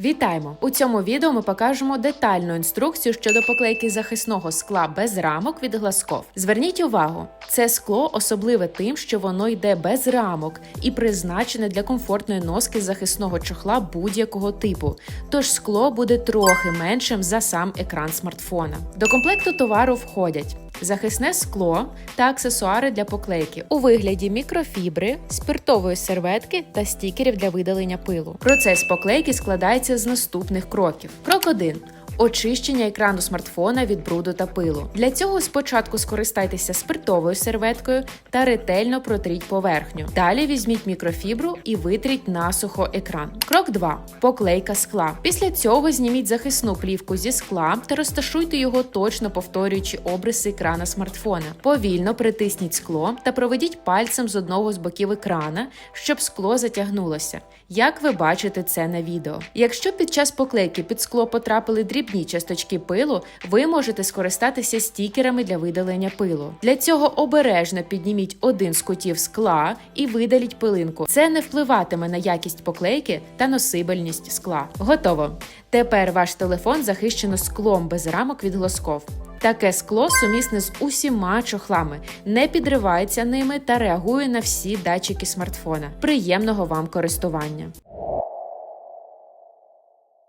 Вітаємо! У цьому відео ми покажемо детальну інструкцію щодо поклейки захисного скла без рамок від Глазков. Зверніть увагу, це скло особливе тим, що воно йде без рамок і призначене для комфортної носки захисного чохла будь-якого типу. Тож скло буде трохи меншим за сам екран смартфона. До комплекту товару входять. Захисне скло та аксесуари для поклейки у вигляді мікрофібри, спиртової серветки та стікерів для видалення пилу. Процес поклейки складається з наступних кроків. Крок 1. Очищення екрану смартфона від бруду та пилу. Для цього спочатку скористайтеся спиртовою серветкою та ретельно протріть поверхню. Далі візьміть мікрофібру і витріть насухо екран. Крок 2. Поклейка скла. Після цього зніміть захисну плівку зі скла та розташуйте його точно повторюючи обриси екрана смартфона. Повільно притисніть скло та проведіть пальцем з одного з боків екрана, щоб скло затягнулося. Як ви бачите це на відео. Якщо під час поклейки під скло потрапили дрібні часточки пилу, ви можете скористатися стікерами для видалення пилу. Для цього обережно підніміть один з кутів скла і видаліть пилинку. Це не впливатиме на якість поклейки та носибельність скла. Готово. Тепер ваш телефон захищено склом без рамок від глосков. Таке скло сумісне з усіма чохлами, не підривається ними та реагує на всі датчики смартфона. Приємного вам користування!